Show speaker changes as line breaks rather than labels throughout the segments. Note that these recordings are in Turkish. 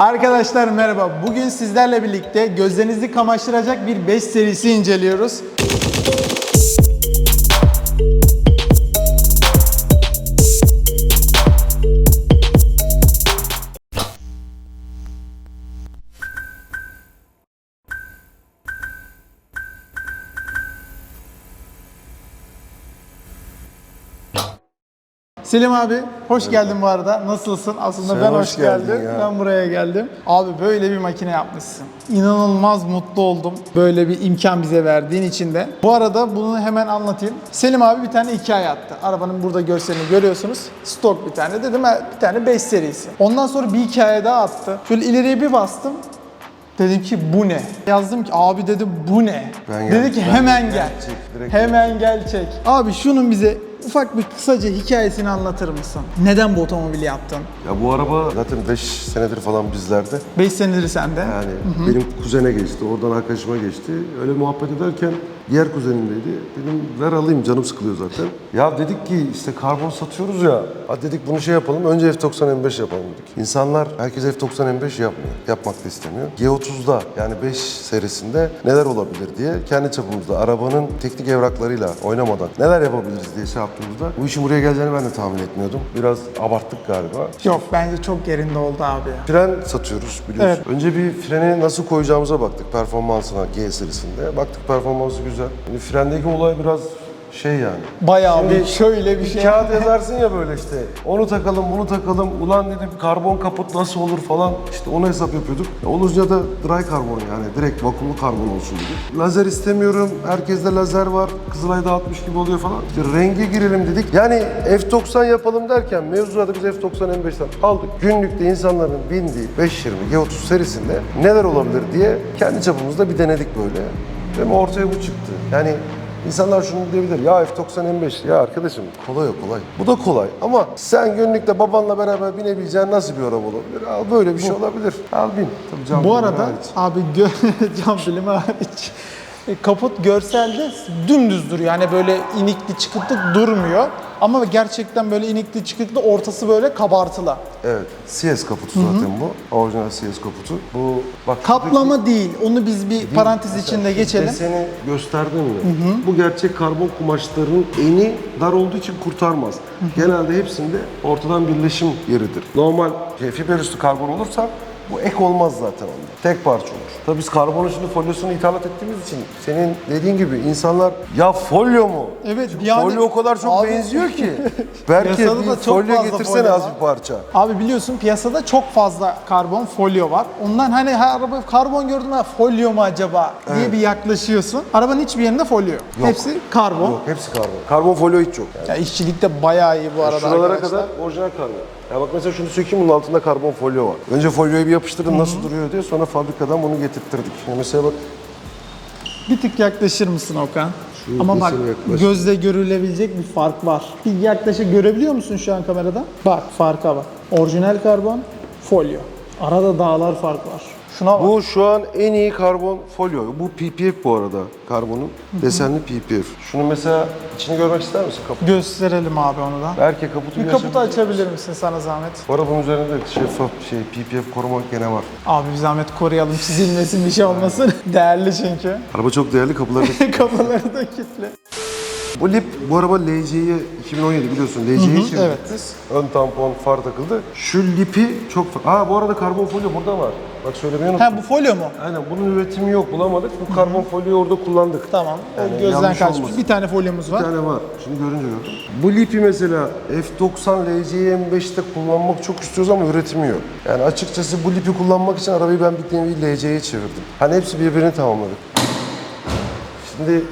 Arkadaşlar merhaba. Bugün sizlerle birlikte gözlerinizi kamaştıracak bir 5 serisi inceliyoruz. Selim abi hoş geldin bu arada. Nasılsın? Aslında
Sen
ben hoş,
hoş geldin
geldim.
ya.
Ben buraya geldim. Abi böyle bir makine yapmışsın. İnanılmaz mutlu oldum. Böyle bir imkan bize verdiğin için de. Bu arada bunu hemen anlatayım. Selim abi bir tane hikaye attı. Arabanın burada görselini görüyorsunuz. Stok bir tane. Dedim "Ha, bir tane 5 serisi. Ondan sonra bir hikaye daha attı. Şöyle ileriye bir bastım. Dedim ki bu ne? Yazdım ki abi dedim bu ne?
Ben
Dedi ki hemen
geldim.
gel.
Çek,
hemen gel çek. Abi şunun bize ufak bir kısaca hikayesini anlatır mısın? Neden bu otomobili yaptın?
Ya bu araba zaten 5 senedir falan bizlerde.
5 senedir sende.
Yani benim kuzene geçti, oradan arkadaşıma geçti. Öyle muhabbet ederken diğer kuzenimdeydi. Dedim ver alayım canım sıkılıyor zaten. Ya dedik ki işte karbon satıyoruz ya. Hadi dedik bunu şey yapalım. Önce F90 M5 yapalım dedik. İnsanlar herkes F90 M5 yapmıyor. Yapmak da istemiyor. G30'da yani 5 serisinde neler olabilir diye kendi çapımızda arabanın teknik evraklarıyla oynamadan neler yapabiliriz diye şey yaptığımızda bu işin buraya geleceğini ben de tahmin etmiyordum. Biraz abarttık galiba.
Yok bence çok yerinde oldu abi. ya.
Fren satıyoruz biliyorsun. Önce bir freni nasıl koyacağımıza baktık performansına G serisinde. Baktık performansı güzel. Yani frendeki olay biraz şey yani.
Bayağı
Şimdi
bir şöyle bir şey.
Kağıt yazarsın ya böyle işte. Onu takalım, bunu takalım. Ulan dedim karbon kaput nasıl olur falan. İşte onu hesap yapıyorduk. Ya Olunca da dry karbon yani. Direkt vakumlu karbon olsun dedik. Lazer istemiyorum. Herkeste lazer var. Kızılay'da 60 gibi oluyor falan. İşte renge girelim dedik. Yani F90 yapalım derken mevzuada biz F90 M5'ten aldık. Günlükte insanların bindiği 520 G30 serisinde neler olabilir diye kendi çapımızda bir denedik böyle. Ve ortaya bu çıktı. Yani İnsanlar şunu diyebilir, ya F90 M5, ya arkadaşım kolay o kolay. Bu da kolay ama sen günlükte babanla beraber binebileceğin nasıl bir araba olabilir? Al böyle bir şey olabilir. Al bin. Tabii cam
Bu arada
hariç.
abi cam filmi hariç. e, Kaput görselde dümdüz duruyor. Yani böyle inikli çıkıklı durmuyor. Ama gerçekten böyle inikli çıkıklı ortası böyle kabartılı.
Evet, CS kaputu zaten bu. Orijinal CS kaputu. Bu bak
Kaplama değil. Onu biz bir parantez içinde geçelim.
Deseni gösterdim mi? Bu gerçek karbon kumaşların eni dar olduğu için kurtarmaz. Genelde hepsinde ortadan birleşim yeridir. Normal şey, fiber üstü karbon olursa bu ek olmaz zaten onda. Tek parça olur. Tabii biz karbon şimdi folyosunu ithalat ettiğimiz için senin dediğin gibi insanlar ya folyo mu?
Evet,
Çünkü
yani-
folyo o kadar çok
Abi-
benziyor ki. Belki bir
da çok
folyo getirsene
folyo
az
var.
bir parça.
Abi biliyorsun piyasada çok fazla karbon folyo var. Ondan hani her araba karbon gördün ha folyo mu acaba diye
Evet.
bir yaklaşıyorsun. Arabanın hiçbir yerinde folyo yok. Hepsi karbon.
Yok hepsi karbon. Karbon folyo hiç yok. Yani.
Ya işçilikte bayağı iyi bu arada
Şuralara
arkadaşlar.
kadar orijinal karbon. Ya bak mesela şunu sökeyim bunun altında karbon folyo var. Önce folyoyu bir yapıştırdım nasıl duruyor diye sonra fabrikadan bunu getirttirdik. Şimdi mesela bak
Bir tık yaklaşır mısın Okan? Ama bak
kesin
gözle görülebilecek bir fark var. Bir yaklaşık görebiliyor musun şu an kamerada? Bak farka bak. Orijinal karbon, folyo. Arada dağlar fark var. Şuna bak.
bu şu an en iyi karbon folyo. Bu PPF bu arada karbonun. Desenli PPF. Şunu mesela içini görmek ister misin kapı?
Gösterelim abi onu da.
Belki kaputu
Bir kaputu açabilir misin sana zahmet?
Bu arada bunun üzerinde de şeffaf bir şey PPF koruma gene var.
Abi bir zahmet koruyalım çizilmesin bir şey olmasın. Değerli çünkü.
Araba çok değerli kapıları da
Kafaları da kilitli.
Bu lip bu araba LC'ye 2017 biliyorsun LC'ye çevirdik
evet.
Ön tampon far takıldı. Şu lipi çok... Aa bu arada karbon folyo burada var. Bak söylemeyi unuttum.
Ha bu folyo mu?
Aynen bunun üretimi yok bulamadık. Bu karbon folyoyu orada kullandık.
Tamam.
Yani
o gözden
yanlış
kaçmış.
olmasın.
Bir tane folyomuz
Bir
var.
tane var. Şimdi görünce gördüm. Bu lipi mesela F90 LC'ye M5'te kullanmak çok istiyoruz ama üretimi yok. Yani açıkçası bu lipi kullanmak için arabayı ben bir nevi LC'ye çevirdim. Hani hepsi birbirini tamamladı. Şimdi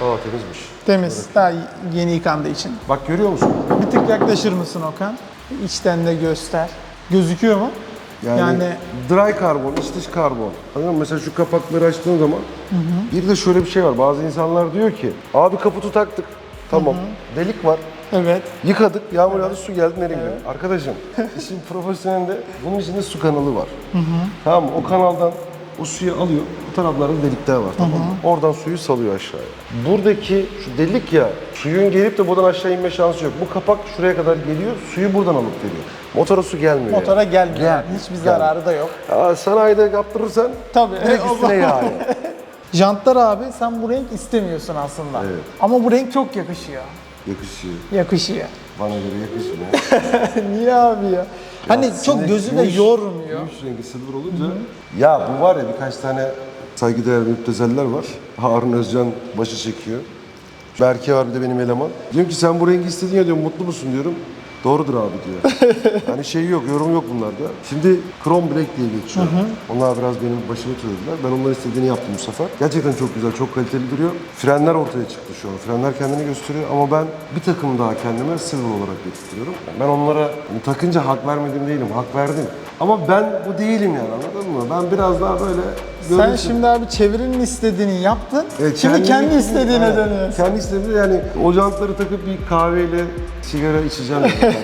aa temizmiş.
Temiz. Daha yeni yıkandığı için.
Bak görüyor musun?
Bir tık yaklaşır mısın Okan? İçten de göster. Gözüküyor mu?
Yani, dry karbon, iç dış karbon. Anladın mı? Mesela şu kapakları açtığın zaman bir de şöyle bir şey var. Bazı insanlar diyor ki abi kaputu taktık. Tamam. Delik var.
evet.
Yıkadık, yağmur yağdı, su geldi, nereye gidiyor? Arkadaşım, işin profesyonelinde bunun içinde su kanalı var. Tamam mı? O kanaldan o suyu alıyor. Bu taraflarda delikler var tamam mı? Oradan suyu salıyor aşağıya. Buradaki şu delik ya suyun gelip de buradan aşağı inme şansı yok. Bu kapak şuraya kadar geliyor. Suyu buradan alıp veriyor. Motora su gelmiyor.
Motora gelmiyor.
Gel-
Hiçbir zararı da yok.
Ya sanayide yaptırırsan
Tabii.
direkt
o
üstüne
zaman-
yani.
Jantlar abi sen bu renk istemiyorsun aslında.
Evet.
Ama bu renk çok yakışıyor.
Yakışıyor.
Yakışıyor.
Bana göre yakışmıyor.
Niye abi ya? Hani çok
Sinek,
gözü de
gümüş-
yormuyor.
Gümüş rengi silver olunca. Ya bu var ya birkaç tane saygıdeğer müptezeller var. Harun Özcan başı çekiyor. Berke var bir de benim eleman. Diyorum ki sen bu rengi istedin ya diyorum mutlu musun diyorum. Doğrudur abi diyor. hani şey yok, yorum yok bunlarda. Şimdi Chrome Black diye geçiyor. Onlar biraz benim başımı çözdüler. Ben onların istediğini yaptım bu sefer. Gerçekten çok güzel, çok kaliteli duruyor. Frenler ortaya çıktı şu an. Frenler kendini gösteriyor ama ben bir takım daha kendime silver olarak getiriyorum. Ben onlara hani takınca hak vermedim değilim, hak verdim. Ama ben bu değilim yani anladın mı? Ben biraz daha böyle...
Sen şimdi abi çevirinin istediğini yaptın.
Evet,
şimdi kendi istediğine
Evet,
dönüyorsun.
Kendi istediğine yani o jantları takıp bir kahveyle sigara içeceğim yani.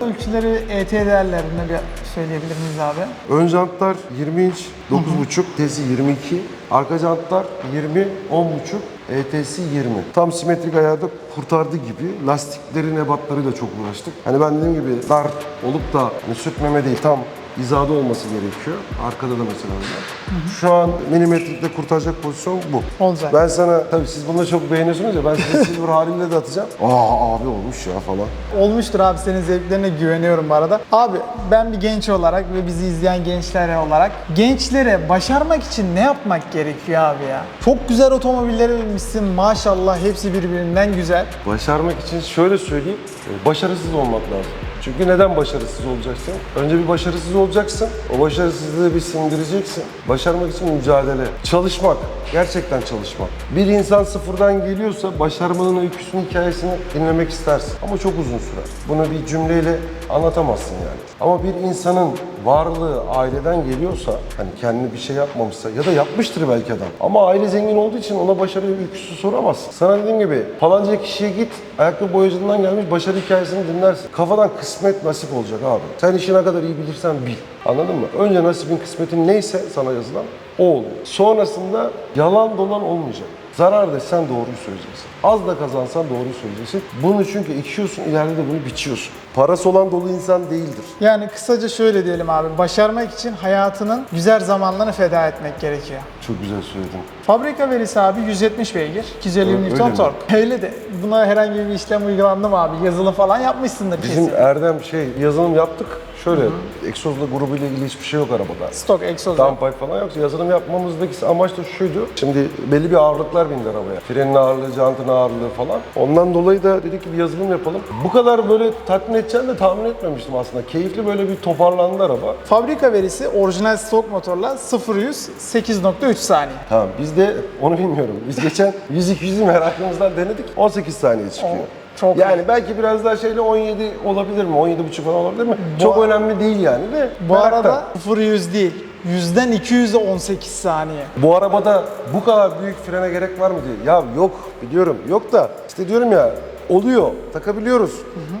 Ölçüleri ET değerlerinde bir söyleyebilir miyiz abi?
Ön jantlar 20 inç 9.5, tesi 22. Arka jantlar 20, 10.5, ET'si 20. Tam simetrik ayağı da kurtardı gibi. Lastiklerin ebatlarıyla çok uğraştık. Hani ben dediğim gibi dar olup da hani sürtmeme değil tam hizada olması gerekiyor. Arkada da mesela öyle. Şu an milimetrikte kurtaracak pozisyon bu.
Olacak.
Ben sana tabii siz bunu çok beğeniyorsunuz ya ben size silver haliyle de atacağım. Aa abi olmuş ya falan.
Olmuştur abi senin zevklerine güveniyorum bu arada. Abi ben bir genç olarak ve bizi izleyen gençler olarak gençlere başarmak için ne yapmak gerekiyor abi ya? Çok güzel otomobillere binmişsin maşallah hepsi birbirinden güzel.
Başarmak için şöyle söyleyeyim, e, başarısız olmak lazım. Çünkü neden başarısız olacaksın? Önce bir başarısız olacaksın, o başarısızlığı bir sindireceksin. Başarmak için mücadele, çalışmak, gerçekten çalışmak. Bir insan sıfırdan geliyorsa başarmanın öyküsünün hikayesini dinlemek istersin. Ama çok uzun sürer. Bunu bir cümleyle anlatamazsın yani. Ama bir insanın varlığı aileden geliyorsa, hani kendini bir şey yapmamışsa ya da yapmıştır belki adam. Ama aile zengin olduğu için ona başarı öyküsü soramazsın. Sana dediğim gibi falanca kişiye git, ayakkabı boyacından gelmiş başarı hikayesini dinlersin. Kafadan kısmet nasip olacak abi. Sen işi ne kadar iyi bilirsen bil. Anladın mı? Önce nasibin kısmetin neyse sana yazılan o oluyor. Sonrasında yalan dolan olmayacak. Zarar desen doğruyu söyleyeceksin. Az da kazansan doğruyu söyleyeceksin. Bunu çünkü ekiyorsun, ileride de bunu biçiyorsun. Parası olan dolu insan değildir.
Yani kısaca şöyle diyelim abi başarmak için hayatının güzel zamanlarını feda etmek gerekiyor.
Çok güzel söyledin.
Fabrika verisi abi 1yüz beygir, 250
Öyle
Newton tork. Öyle de buna herhangi bir işlem uygulandı mı abi? Yazılım falan yapmışsındır
Bizim
kesin.
Erdem şey yazılım yaptık. Şöyle egzozla grubuyla ilgili hiçbir şey yok arabada.
Stok egzoz.
Downpipe falan yok. Yazılım yapmamızdaki amaç da şuydu. Şimdi belli bir ağırlıklar bindi arabaya. Frenin ağırlığı, jantın ağırlığı falan. Ondan dolayı da dedik ki bir yazılım yapalım. Bu kadar böyle tatmin edeceğini de tahmin etmemiştim aslında. Keyifli böyle bir toparlandı araba.
Fabrika verisi orijinal stok motorla 0-100 8.3 saniye.
Tamam biz de onu bilmiyorum. Biz geçen 100-200'ü merakımızdan denedik. 18 saniye çıkıyor.
Çok
yani belki biraz daha şeyle 17 olabilir mi? 17,5 falan olabilir mi? Çok önemli değil yani de.
Bu
meraktan.
arada 0-100 değil. 100'den 200'e 18 saniye.
Bu arabada bu kadar büyük frene gerek var mı diye. Ya yok biliyorum yok da işte diyorum ya oluyor takabiliyoruz.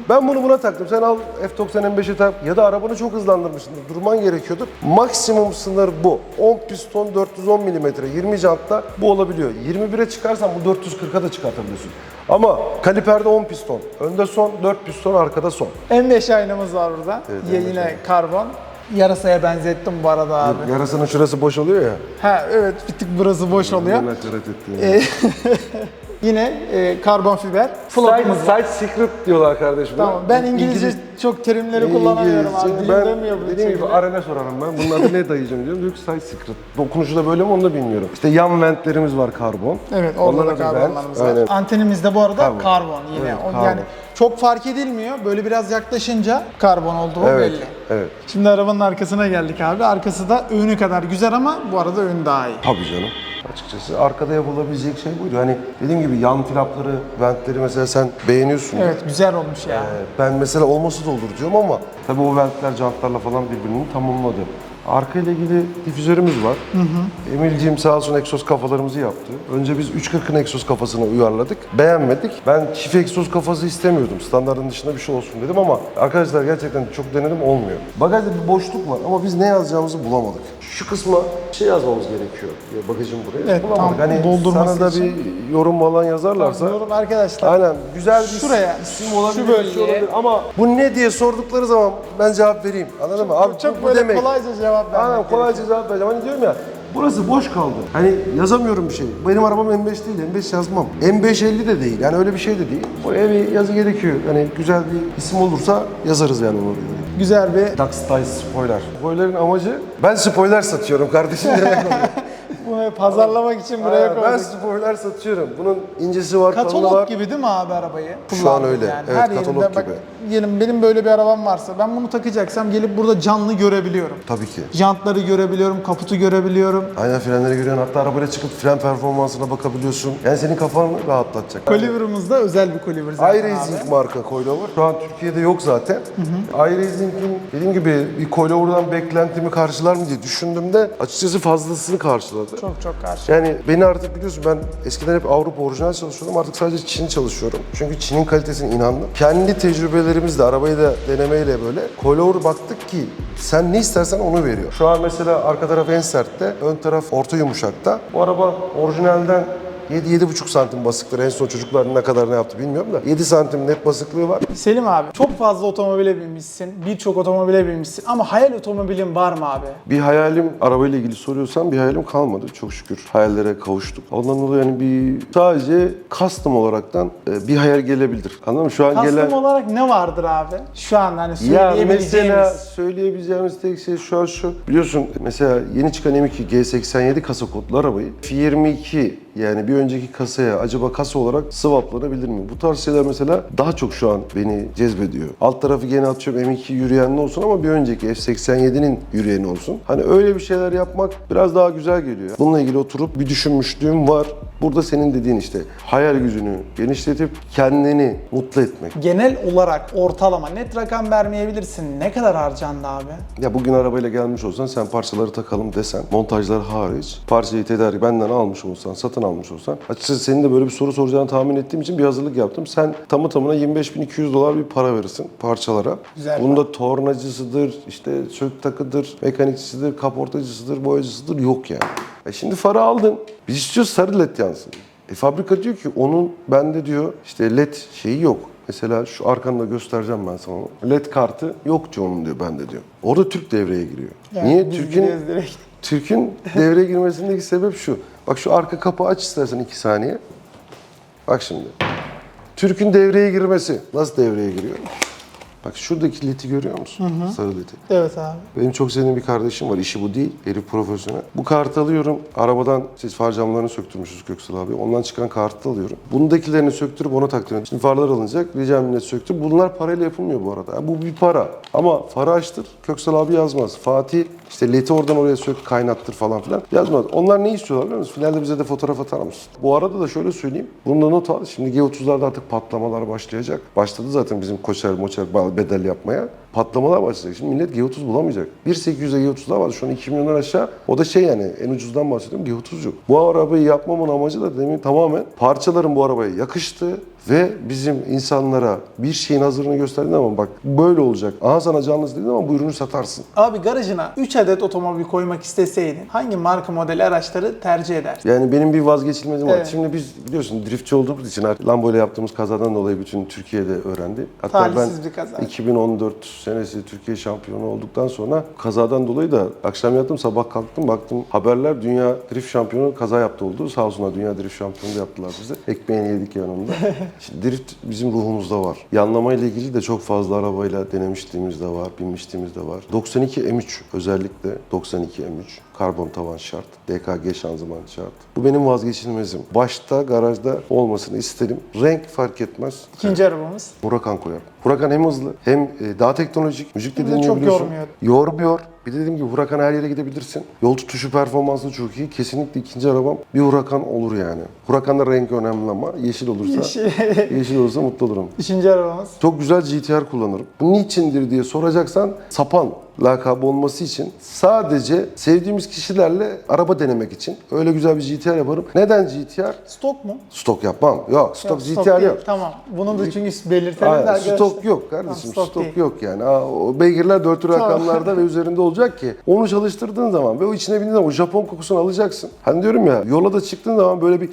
Ben bunu buna taktım. Sen al F90 M5'e tak ya da arabanı çok hızlandırmışsındır. Durman gerekiyordur. Maksimum sınır bu. 10 piston 410 mm 20 jantta bu olabiliyor. 21'e çıkarsan bu 440'a da çıkartabiliyorsun. Ama kaliperde 10 piston. Önde son 4 piston arkada son.
M5 aynamız var burada.
Evet,
Ye-
M5
yine karbon. Yarasaya benzettim bu arada abi.
Yarasının şurası boş oluyor ya.
Ha evet bir tık burası boş oluyor.
Ben hakaret ettim.
Ee, Yine e, karbon fiber
Side,
flopumuz var.
side secret diyorlar kardeşim.
Tamam ben İngilizce çok terimleri kullanamıyorum abi.
İngilizce. Ben dediğim gibi
şekilde.
arene sorarım ben. Bunun adı ne dayayacağım diyorum. Diyor ki side secret. Dokunuşu da böyle mi onu da bilmiyorum. İşte yan ventlerimiz var karbon.
Evet orada
Onların
da
vent.
karbonlarımız var.
Aynen.
Antenimiz de bu arada
Karbon.
karbon, yine.
Evet,
O-
karbon.
Yani çok fark edilmiyor. Böyle biraz yaklaşınca karbon olduğu
Evet,
belli.
evet.
Şimdi arabanın arkasına geldik abi. Arkası da önü kadar güzel ama bu arada ön daha iyi.
Tabii canım. Açıkçası arkada yapılabilecek şey buydu. Hani dediğim gibi yan flapları, ventleri mesela sen beğeniyorsun.
Evet güzel olmuş ya.
Ee, Ben mesela olması da olur diyorum ama tabii o ventler jantlarla falan birbirini tamamladı. Arka ile ilgili difüzörümüz var. Emilciğim sağ olsun egzoz kafalarımızı yaptı. Önce biz 340'ın egzoz kafasını uyarladık. Beğenmedik. Ben çift egzoz kafası istemiyordum. Standartın dışında bir şey olsun dedim ama arkadaşlar gerçekten çok denedim olmuyor. Bagajda bir boşluk var ama biz ne yazacağımızı bulamadık. Şu kısma şey yazmamız gerekiyor. Ya bagajın buraya.
Evet,
Bulamadık.
tam
hani sana da
için.
bir yorum falan yazarlarsa.
Yorum arkadaşlar.
Aynen güzel bir
Şuraya,
isim olabilir.
şu
şey
bölgeye.
olabilir. Ama bu ne diye sordukları zaman ben cevap vereyim. Anladın mı? Abi
Çok
bu, bu
böyle
demek.
kolayca cevap vermek
Aynen kolayca cevap vereceğim. Hani diyorum ya burası boş kaldı. Hani yazamıyorum bir şey. Benim arabam M5 değil. M5 yazmam. M550 de değil. Yani öyle bir şey de değil. Buraya bir yazı gerekiyor. Hani güzel bir isim olursa yazarız yani onu.
Güzel bir
Dark Style spoiler. Spoiler'ın amacı ben spoiler satıyorum kardeşim demek oluyor.
bunu pazarlamak için buraya
ben
koyduk.
spoiler satıyorum. Bunun incesi var, kalını
Katalog
var.
gibi değil mi abi arabayı?
Şu an
Kullandın
öyle. Evet,
Her
katalog gibi.
Diyelim benim böyle bir arabam varsa ben bunu takacaksam gelip burada canlı görebiliyorum.
Tabii ki.
Jantları görebiliyorum, kaputu görebiliyorum.
Aynen frenleri görüyorsun. Hatta arabayla çıkıp fren performansına bakabiliyorsun. Yani senin kafanı rahatlatacak.
Coliver'ımız da özel bir Coliver zaten
iRacing
abi.
marka coilover. Şu an Türkiye'de yok zaten. iRacing'in dediğim gibi bir coilover'dan beklentimi karşılar mı diye düşündüğümde açıkçası fazlasını karşıladı.
Çok çok karşı.
Yani beni artık biliyorsun ben eskiden hep Avrupa orijinal çalışıyordum. Artık sadece Çin çalışıyorum. Çünkü Çin'in kalitesine inandım. Kendi tecrübelerimizle, arabayı da denemeyle böyle coilover baktık ki sen ne istersen onu veriyor. Şu an mesela arka taraf en sertte, ön taraf orta yumuşakta. Bu araba orijinalden 7-7,5 santim basıktır. En son çocuklar ne kadar ne yaptı bilmiyorum da. 7 santim net basıklığı var.
Selim abi çok fazla otomobile binmişsin, birçok otomobile binmişsin ama hayal otomobilin var mı abi?
Bir hayalim, arabayla ilgili soruyorsan bir hayalim kalmadı çok şükür. Hayallere kavuştuk. Ondan dolayı yani bir sadece custom olaraktan e, bir hayal gelebilir. Anladın mı? Şu an
Custom
gelen...
olarak ne vardır abi? Şu an hani
Ya
söyleyebileceğimiz.
mesela söyleyebileceğimiz tek şey şu an şu. Biliyorsun mesela yeni çıkan M2 G87 kasa kodlu arabayı F22 yani bir önceki kasaya acaba kasa olarak swaplanabilir mi? Bu tarz şeyler mesela daha çok şu an beni cezbediyor. Alt tarafı gene atıyorum M2 yürüyenli olsun ama bir önceki F87'nin yürüyeni olsun. Hani öyle bir şeyler yapmak biraz daha güzel geliyor. Bununla ilgili oturup bir düşünmüşlüğüm var. Burada senin dediğin işte hayal gücünü genişletip kendini mutlu etmek.
Genel olarak ortalama net rakam vermeyebilirsin. Ne kadar harcandı abi?
Ya bugün arabayla gelmiş olsan sen parçaları takalım desen, montajlar hariç, parçayı tedarik benden almış olsan, satın almış olsan, açıkçası senin de böyle bir soru soracağını tahmin ettiğim için bir hazırlık yaptım. Sen tamı tamına 25.200 dolar bir para verirsin parçalara.
Güzel
Bunda tornacısıdır, işte sök takıdır, mekanikçisidir, kaportacısıdır, boyacısıdır yok yani. E şimdi farı aldın. Biz istiyoruz sarı led yansın. E fabrika diyor ki onun bende diyor işte led şeyi yok. Mesela şu arkanda göstereceğim ben sana. LED kartı yok diyor onun diyor bende diyor. Orada Türk devreye giriyor.
Yani
Niye? Türk'ün. Türk'ün devreye girmesindeki sebep şu. Bak şu arka kapağı aç istersen iki saniye. Bak şimdi. Türk'ün devreye girmesi. Nasıl devreye giriyor? Bak şuradaki leti görüyor musun? Sarı leti.
Evet abi.
Benim çok sevdiğim bir kardeşim var. İşi bu değil. Herif profesyonel. Bu kartı alıyorum. Arabadan siz far camlarını söktürmüşüz Köksal abi. Ondan çıkan kartı alıyorum. Bundakilerini söktürüp ona taktırıyorum. Şimdi farlar alınacak. Rica minnet söktür. Bunlar parayla yapılmıyor bu arada. Yani bu bir para. Ama farı açtır. Köksal abi yazmaz. Fatih işte leti oradan oraya sök kaynattır falan filan. Yazmaz. Onlar ne istiyorlar biliyor musun? Finalde bize de fotoğraf atar mısın? Bu arada da şöyle söyleyeyim. Bunu da not al. Şimdi G30'larda artık patlamalar başlayacak. Başladı zaten bizim koçer moçer bedel yapmaya. Patlamalar başlayacak. Şimdi millet G30 bulamayacak. 1.800'e G30'lar var. Şu an 2 milyondan aşağı. O da şey yani en ucuzdan bahsediyorum G30 yok. Bu arabayı yapmamın amacı da demin tamamen parçaların bu arabaya yakıştı ve bizim insanlara bir şeyin hazırını gösterdiğin ama bak böyle olacak. Aha sana canlısı dediğin ama bu ürünü satarsın.
Abi garajına 3 adet otomobil koymak isteseydin hangi marka modeli araçları tercih edersin?
Yani benim bir vazgeçilmezim var.
Evet.
Şimdi biz biliyorsun driftçi olduğumuz için Lambo ile yaptığımız kazadan dolayı bütün Türkiye'de öğrendi. Hatta
Talihsiz
ben
bir kaza.
2014 senesi Türkiye şampiyonu olduktan sonra kazadan dolayı da akşam yattım sabah kalktım baktım haberler dünya drift şampiyonu kaza yaptı oldu. Sağ olsunlar dünya drift şampiyonu yaptılar bize. Ekmeğini yedik yanında. Şimdi drift bizim ruhumuzda var. Yanlama ile ilgili de çok fazla arabayla denemişliğimiz de var, binmişliğimiz de var. 92 M3 özellikle 92 M3 karbon tavan şart, DKG şanzıman şart. Bu benim vazgeçilmezim. Başta garajda olmasını isterim. Renk fark etmez.
İkinci arabamız.
Huracan koyar. Huracan hem hızlı hem e, daha teknolojik. Müzik de
de çok
dinleyebiliyorsun.
yormuyor.
Yormuyor. Bir de dediğim gibi Huracan her yere gidebilirsin. Yol tutuşu performansı çok iyi. Kesinlikle ikinci arabam bir Huracan olur yani. Huracan'da renk önemli ama yeşil olursa
Yeşil.
yeşil olursa mutlu olurum.
Üçüncü arabamız.
Çok güzel GTR kullanırım. Bu niçindir diye soracaksan sapan. lakabı olması için sadece sevdiğimiz kişilerle araba denemek için öyle güzel bir GTR yaparım. Neden GTR?
Stok mu?
Stok yapmam. Yok stok
Yok,
GTR
değil.
yok.
Tamam. Bunun da çünkü belirtelim
Aynen, stok yok kardeşim.
Tamam,
stok
değil.
yok yani. Aa, o beygirler dört rakamlarda ve üzerinde olacak ki. Onu çalıştırdığın zaman ve o içine bindiğin zaman o Japon kokusunu alacaksın. Hani diyorum ya yola da çıktığın zaman böyle bir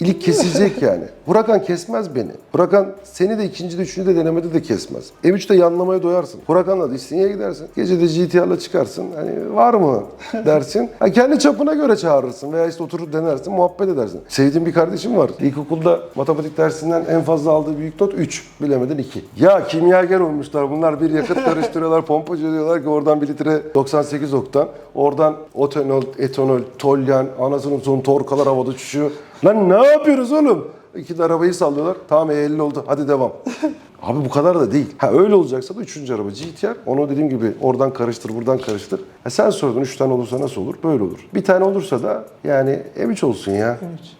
ilik kesilecek yani. Hurakan kesmez beni. Hurakan seni de ikinci de üçüncü de denemede de kesmez. M3'te yanlamaya doyarsın. Hurakan'la da İstinye'ye gidersin. Gece de GTR'la çıkarsın. Hani var mı dersin. Ha, kendi çapına göre çağırırsın veya işte oturup denersin, muhabbet edersin. Sevdiğim bir kardeşim var. İlkokulda matematik dersinden en fazla aldığı büyük not 3. Bilemedin 2. Ya kimyager olmuşlar. Bunlar bir yakıt karıştırıyorlar, pompacı diyorlar ki oradan bir litre 98 oktan. Oradan otenol, etanol, tolyan, anasının son torkalar havada uçuşuyor. Lan ne yapıyoruz oğlum? İki de arabayı sallıyorlar. Tamam E50 oldu. Hadi devam. Abi bu kadar da değil. Ha öyle olacaksa da üçüncü araba GTR. Onu dediğim gibi oradan karıştır, buradan karıştır. Ha sen sordun üç tane olursa nasıl olur? Böyle olur. Bir tane olursa da yani M3 olsun ya.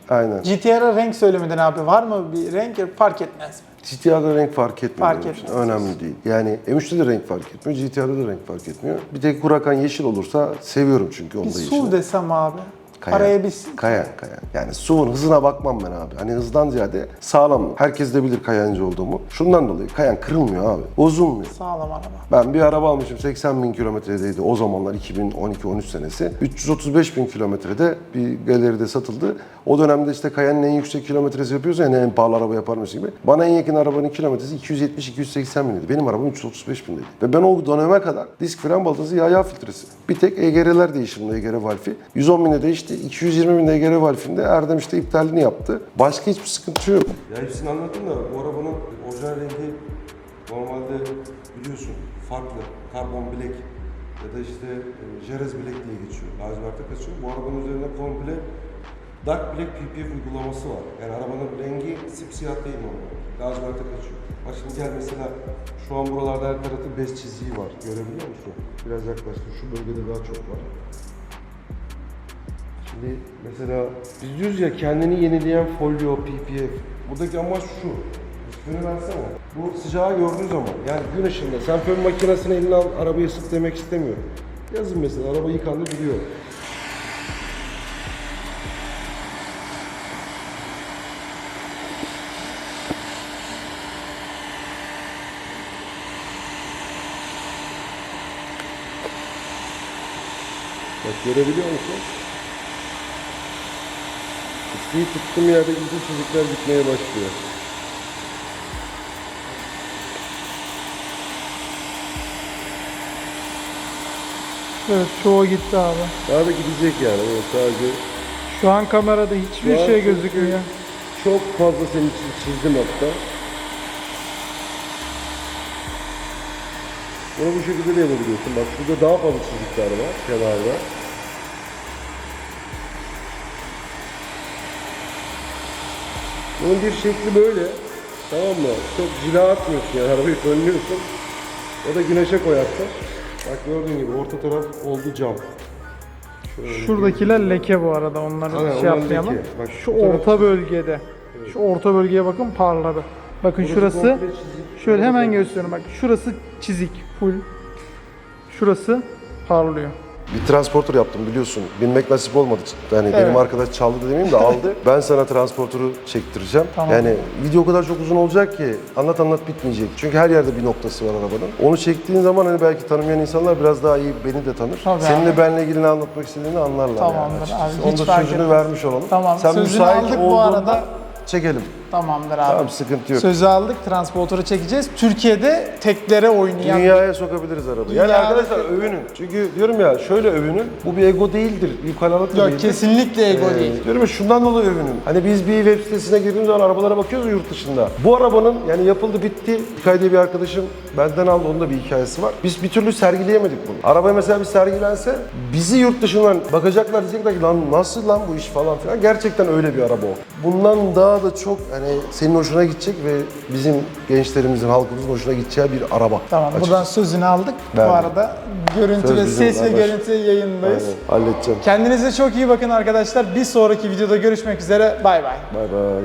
Aynen.
GTR'a renk söylemedin abi. Var mı bir renk? Fark etmez mi?
GTR'da renk fark etmiyor.
Fark etmez.
Önemli değil. Yani M3'te de renk fark etmiyor. GTR'da da renk fark etmiyor. Bir tek Huracan yeşil olursa seviyorum çünkü onda
Bir
yeşil.
SUV desem abi.
Kayan.
Araya bir
Kayan, kayan. Yani SUV'un hızına bakmam ben abi. Hani hızdan ziyade sağlam. Herkes de bilir kayancı olduğumu. Şundan dolayı kayan kırılmıyor abi. Bozulmuyor.
sağlam araba.
Ben bir araba almışım 80 bin kilometredeydi o zamanlar 2012-13 senesi. 335 bin kilometrede bir galeride satıldı. O dönemde işte Cayenne'in en yüksek kilometresi yapıyoruz ya yani en pahalı araba yaparmış gibi. Bana en yakın arabanın kilometresi 270-280 biniydi. Benim arabam 335 bindeydi. Ve ben o döneme kadar disk fren baltası yağ yağ filtresi. Bir tek EGR'ler değişimde EGR valfi. 110 binde değişti. 220 binde EGR valfinde Erdem işte iptalini yaptı. Başka hiçbir sıkıntı yok. Ya hepsini anlattım da bu arabanın orijinal rengi normalde biliyorsun farklı. Karbon black ya da işte e, Jerez black diye geçiyor. Lacivert'e kaçıyor. Bu arabanın üzerinde komple dark black PPF uygulaması var. Yani arabanın rengi sipsiyah değil normal. Lacivert'e kaçıyor. Bak şimdi gel mesela şu an buralarda her tarafı bez çiziği var. Görebiliyor musun? Biraz yaklaştır. Şu bölgede daha çok var. Şimdi mesela biz diyoruz ya kendini yenileyen folyo, PPF. Buradaki amaç şu. Fönü versene. Bu sıcağı gördüğün zaman yani gün ışığında sen fön makinesini eline al arabayı ısıt demek istemiyorum. Yazın mesela araba yıkandı duruyor. Bak görebiliyor musun? Iskıyı tuttuğum yerde bütün çocuklar gitmeye başlıyor.
Evet çoğu gitti abi.
Daha da gidecek yani. Evet, sadece
Şu an kamerada hiçbir
Şu an
şey
çünkü
gözükmüyor.
Çok fazla senin için çizdim hatta. Bunu bu şekilde de yapabiliyorsun. Bak burada daha fazla çizikler var kenarda. Bunun bir şekli böyle. Tamam mı? Çok cila atmıyorsun yani arabayı önlüyorsun. O da güneşe koyarsın. Bak gördüğün gibi orta taraf oldu cam. Şöyle
Şuradakiler leke bu arada onları
Aynen,
şey
onlar
yapmayalım.
leke. Bak
şu
bu taraf-
orta bölgede. Şu orta bölgeye bakın parladı. Bakın
Burası
şurası
komple çizik.
şöyle hemen gösteriyorum bak. Şurası çizik full. Şurası parlıyor.
Bir transporter yaptım biliyorsun. Binmek nasip olmadı. Yani
Evet.
benim arkadaş çaldı demeyeyim de aldı. ben sana transportörü çektireceğim.
Tamam.
Yani video o kadar çok uzun olacak ki anlat anlat bitmeyecek. Çünkü her yerde bir noktası var arabanın. Onu çektiğin zaman hani belki tanımayan insanlar biraz daha iyi beni de tanır.
Tabii
Senin de
abi.
benle ilgili ne anlatmak istediğini anlarlar
Tamamdır
yani.
abi,
açıkçası.
hiç
Onu da
fark
sözünü
etmez.
vermiş olalım.
Tamam,
Sen
sözünü
müsait
aldık bu
olduğunda
arada.
çekelim.
Tamamdır abi.
Tamam sıkıntı yok.
Sözü aldık, transportörü çekeceğiz. Türkiye'de teklere oynayan
Dünyaya sokabiliriz arabayı. Yani
Dünyada-
arkadaşlar övünün. Çünkü diyorum ya şöyle övünün. Bu bir ego değildir. Bir kalalık da
Yok
değildir.
kesinlikle ego
Ee,
değil.
Diyorum ya şundan dolayı övünün. Hani biz bir web sitesine girdiğimiz zaman arabalara bakıyoruz yurt dışında. Bu arabanın yani yapıldı bitti. İlkay diye bir arkadaşım benden aldı. Onun da bir hikayesi var. Biz bir türlü sergileyemedik bunu. Arabaya mesela bir sergilense bizi yurt dışından bakacaklar diyecekler ki lan nasıl lan bu iş falan filan. Gerçekten öyle bir araba o. Bundan daha da çok hani senin hoşuna gidecek ve bizim gençlerimizin, halkımızın hoşuna gideceği bir araba.
Tamam
Açıkçası.
buradan sözünü aldık.
Verdim.
Bu arada görüntü
Söz
ve ses ve görüntü yayındayız.
Aynen, halledeceğim.
Kendinize çok iyi bakın arkadaşlar. Bir sonraki videoda görüşmek üzere. Bay bay.
Bay bay.